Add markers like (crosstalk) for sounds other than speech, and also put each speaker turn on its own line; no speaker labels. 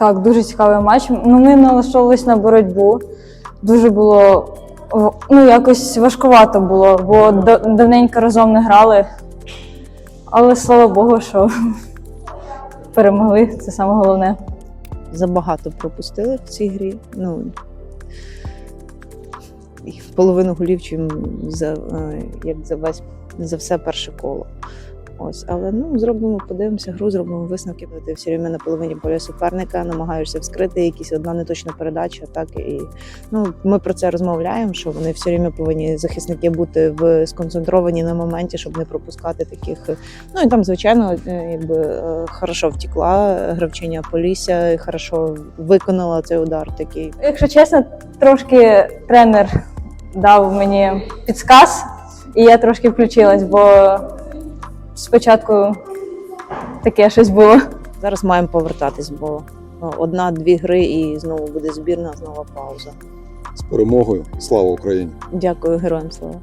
Так, дуже цікавий матч. Ну, ми налаштовувалися на боротьбу. Дуже було ну, якось важкувато було, бо давненько разом не грали. Але слава Богу, що (laughs) перемогли, це саме головне.
забагато пропустили в цій грі. Ну, половину голів, чим за, е, як за весь за все перше коло. Ось, але ну зробимо, подивимося гру, зробимо висновки. Ти все время на половині поля суперника, намагаєшся вскрити якісь одна неточна передача. Так і ну ми про це розмовляємо. Що вони все время повинні захисники бути в сконцентровані на моменті, щоб не пропускати таких. Ну і там, звичайно, е, якби е, хорошо втекла гравчиня Полісся, хорошо виконала цей удар такий.
Якщо чесно, трошки тренер дав мені підсказ, і я трошки включилась, бо спочатку таке щось було.
Зараз маємо повертатись, бо ну, одна-дві гри і знову буде збірна, знову пауза.
З перемогою. Слава Україні!
Дякую, героям слава.